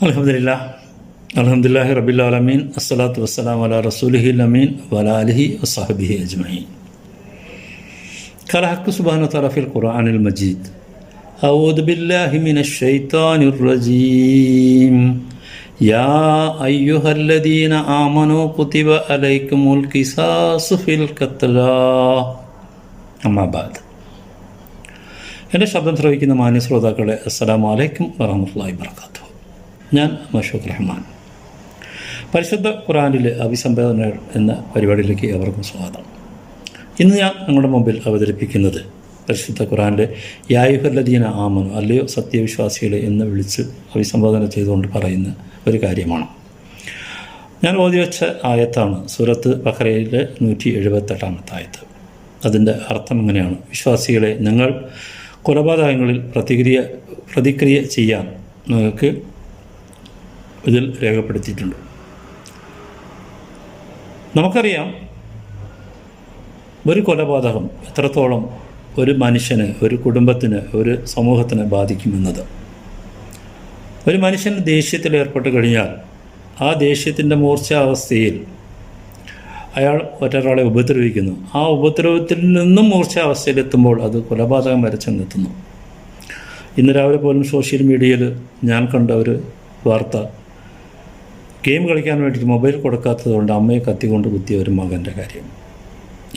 അലഹമില്ല അലഹമുല്ലാഹി റബിലാലമീൻ അസ്സലാത്തു വസ്സലാം അല റസൂലിഹി അമീൻ വല അലിഹി വസാഹബിഹി അജ്മഈൻ قال حق سبحانه وتعالى في القرآن المجيد أعوذ بالله من الشيطان الرجيم يا أيها الذين آمنوا كتب عليكم القصاص في القتلى أما بعد എൻ്റെ ശബ്ദം ശ്രവിക്കുന്ന മാന്യ ശ്രോതാക്കളെ അസ്സലാമു അലൈക്കും വറഹമത്തല്ലാഹി വർക്കാത്തു ഞാൻ മഷൂഖ് റഹ്മാൻ. പരിശുദ്ധ ഖുറാനിലെ അഭിസംബോധന എന്ന പരിപാടിയിലേക്ക് അവർക്കും സ്വാഗതം. ഇന്ന് ഞാൻ നിങ്ങളുടെ മുമ്പിൽ അവതരിപ്പിക്കുന്നത് പരിശുദ്ധ ഖുറാന്റെ യായുഹല്ലദീന ആമനു അല്ലയോ സത്യവിശ്വാസികളെ എന്ന് വിളിച്ച് അഭിസംബോധന ചെയ്തുകൊണ്ട് പറയുന്ന ഒരു കാര്യമാണ്. ഞാൻ ഓതി വെച്ച ആയത്താണ് സൂറത്ത് ബഹ്റയിലെ നൂറ്റി എഴുപത്തെട്ടാമത്തെ ആയത്ത് അതിന്റെ അർത്ഥം ഇങ്ങനെയാണ് വിശ്വാസികളെ നിങ്ങൾ കൊലപാതകങ്ങളിൽ പ്രതിക്രിയ പ്രതിക്രിയ ചെയ്യാൻ നിങ്ങൾക്ക് ഇതിൽ രേഖപ്പെടുത്തിയിട്ടുണ്ട്. നമുക്കറിയാം ഒരു കൊലപാതകം എത്രത്തോളം ഒരു മനുഷ്യന് ഒരു കുടുംബത്തിന് ഒരു സമൂഹത്തിന് ബാധിക്കുമെന്നത്. ഒരു മനുഷ്യൻ ദേഷ്യത്തിൽ ഏർപ്പെട്ട് കഴിഞ്ഞാൽ ആ ദേഷ്യത്തിന്റെ മൂർച്ഛാവസ്ഥയിൽ അയാൾ മറ്റൊരാളെ ഉപദ്രവിക്കുന്നു. ആ ഉപദ്രവത്തിൽ നിന്നും മൂർച്ഛാവസ്ഥയിലെത്തുമ്പോൾ അത് കൊലപാതകം വരെ ചെന്നെത്തുന്നു. ഇന്ന് രാവിലെ പോലും സോഷ്യൽ മീഡിയയിൽ ഞാൻ കണ്ട ഒരു വാർത്ത ഗെയിം കളിക്കാൻ വേണ്ടിയിട്ട് മൊബൈൽ കൊടുക്കാത്തതുകൊണ്ട് അമ്മയെ കത്തിക്കൊണ്ട് കുത്തിയ ഒരു മകന്റെ കാര്യം.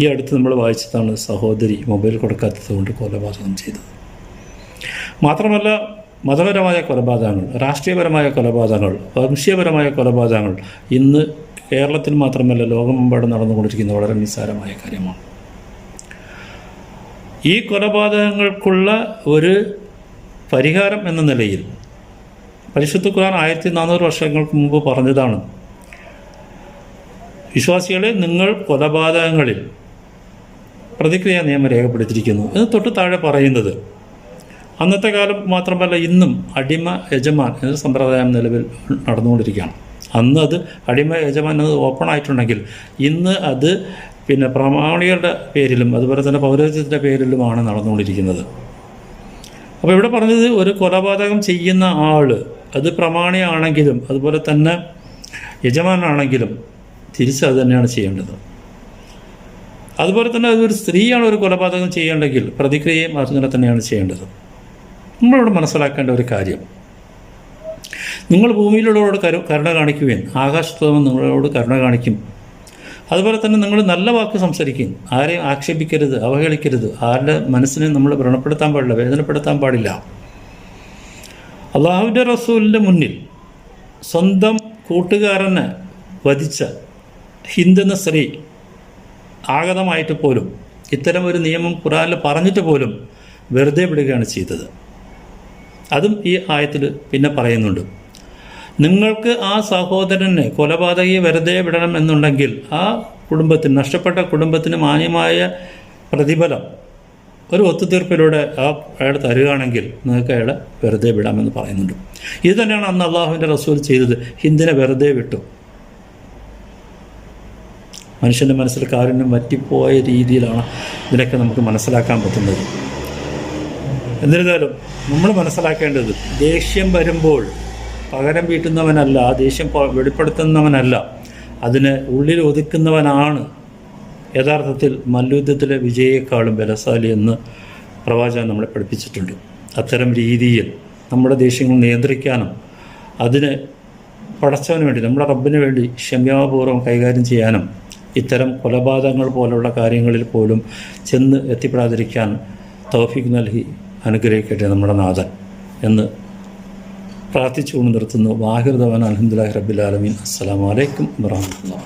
ഈ അടുത്ത് നമ്മൾ വായിച്ചതാണ് സഹോദരി മൊബൈൽ കൊടുക്കാത്തത് കൊണ്ട് കൊലപാതകം ചെയ്തത്. മാത്രമല്ല മതപരമായ കൊലപാതകങ്ങൾ രാഷ്ട്രീയപരമായ കൊലപാതകങ്ങൾ വംശീയപരമായ കൊലപാതകങ്ങൾ ഇന്ന് കേരളത്തിൽ മാത്രമല്ല ലോകമെമ്പാടും നടന്നുകൊണ്ടിരിക്കുന്ന വളരെ നിസ്സാരമായ കാര്യമാണ്. ഈ കൊലപാതകങ്ങൾക്കുള്ള ഒരു പരിഹാരം എന്ന നിലയിൽ പരിശുദ്ധ ഖുർആൻ ആയിരത്തി നാനൂറ് വർഷങ്ങൾക്ക് മുമ്പ് പറഞ്ഞതാണ്. വിശ്വാസികളെ നിങ്ങൾ കൊലപാതകങ്ങളിൽ പ്രതിക്രിയ നിയമം രേഖപ്പെടുത്തിയിരിക്കുന്നു. എന്ന് തൊട്ട് താഴെ പറയുന്നത് അന്നത്തെ കാലം മാത്രമല്ല ഇന്നും അടിമ യജമാൻ എന്ന സമ്പ്രദായം നിലവിൽ നടന്നുകൊണ്ടിരിക്കുകയാണ്. അന്ന് അത് അടിമ യജമാൻ എന്നത് ഓപ്പൺ ആയിട്ടുണ്ടെങ്കിൽ ഇന്ന് അത് പിന്നെ പ്രമാണികളുടെ പേരിലും അതുപോലെ തന്നെ പൗരോഹിത്യത്തിന്റെ പേരിലുമാണ് നടന്നുകൊണ്ടിരിക്കുന്നത്. അപ്പോൾ ഇവിടെ പറഞ്ഞത് ഒരു കൊലപാതകം ചെയ്യുന്ന ആൾ അത് പ്രമാണിയാണെങ്കിലും അതുപോലെ തന്നെ യജമാനാണെങ്കിലും തിരിച്ച് അത് തന്നെയാണ് ചെയ്യേണ്ടത്. അതുപോലെ തന്നെ അതൊരു സ്ത്രീയാണ് ഒരു കൊലപാതകം ചെയ്യേണ്ടെങ്കിൽ പ്രതിക്രിയയും അതുപോലെ തന്നെയാണ് ചെയ്യേണ്ടത്. നമ്മളോട് മനസ്സിലാക്കേണ്ട ഒരു കാര്യം. നിങ്ങൾ ഭൂമിയിലുള്ളവരോട് കരു കരുണ കാണിക്കുകയും ആകാശത്തോളം നിങ്ങളോട് കരുണ കാണിക്കും. അതുപോലെ തന്നെ നിങ്ങൾ നല്ല വാക്ക് സംസാരിക്കും. ആരെയും ആക്ഷേപിക്കരുത് അവഹേളിക്കരുത്. ആരുടെ മനസ്സിനെ നമ്മൾ വ്രണപ്പെടുത്താൻ പാടില്ല വേദനപ്പെടുത്താൻ പാടില്ല. അള്ളാഹുവിന്റെ റസൂലിന്റെ മുന്നിൽ സ്വന്തം കൂട്ടുകാരനെ വധിച്ച ഹിന്ദുന്ന സ്ത്രീ ആഗതമായിട്ട് പോലും ഇത്തരം ഒരു നിയമം ഖുറാനിൽ പറഞ്ഞിട്ട് പോലും വെറുതെ വിടുകയാണ് ചെയ്തത്. അതും ഈ ആയത്തിൽ പിന്നെ പറയുന്നുണ്ട്. നിങ്ങൾക്ക് ആ സഹോദരനെ കൊലപാതകയെ വെറുതെ വിടണം എന്നുണ്ടെങ്കിൽ ആ കുടുംബത്തിന് നഷ്ടപ്പെട്ട കുടുംബത്തിന് മാന്യമായ പ്രതിഫലം ഒരു ഒത്തുതീർപ്പിലൂടെ ആ അയാൾ തരികയാണെങ്കിൽ നിങ്ങൾക്ക് അയാളെ വെറുതെ വിടാമെന്ന് പറയുന്നുണ്ട്. ഇത് തന്നെയാണ് അന്ന് അള്ളാഹുവിന്റെ റസൂൽ ചെയ്തത്. ഹിന്ദിനെ വെറുതെ വിട്ടു. മനുഷ്യന്റെ മനസ്സിൽ കാരുണ്യം വറ്റിപ്പോയ രീതിയിലാണ് ഇതിനൊക്കെ നമുക്ക് മനസ്സിലാക്കാൻ പറ്റുന്നത്. എന്നിരുന്നാലും നമ്മൾ മനസ്സിലാക്കേണ്ടത് ദേഷ്യം വരുമ്പോൾ പകരം വീട്ടുന്നവനല്ല ആ ദേഷ്യം വെളിപ്പെടുത്തുന്നവനല്ല അതിനെ ഉള്ളിൽ ഒതുക്കുന്നവനാണ് യഥാർത്ഥത്തിൽ മല്ലുദ്ധത്തിലെ വിജയേക്കാളും ബലശാലി എന്ന് പ്രവാചകൻ നമ്മളെ പഠിപ്പിച്ചിട്ടുണ്ട്. അത്തരം രീതിയിൽ നമ്മുടെ ദേഷ്യങ്ങൾ നിയന്ത്രിക്കാനും അതിനെ പടച്ചവന് വേണ്ടി നമ്മുടെ റബ്ബിന് വേണ്ടി ക്ഷമ്യാപൂർവം കൈകാര്യം ചെയ്യാനും ഇത്തരം കൊലപാതകങ്ങൾ പോലുള്ള കാര്യങ്ങളിൽ പോലും ചെന്ന് എത്തിപ്പെടാതിരിക്കാൻ തൗഫീഖ് നൽകി അനുഗ്രഹിക്കട്ടെ നമ്മുടെ നാഥൻ എന്ന് പ്രാർത്ഥിച്ചുകൊണ്ട് നിർത്തുന്നു. വാഹിർദവൻ അലഹമുല്ലാ റബ്ബിലാലമീൻ അസ്സാം വലൈക്കും വാഹമത്തുള്ള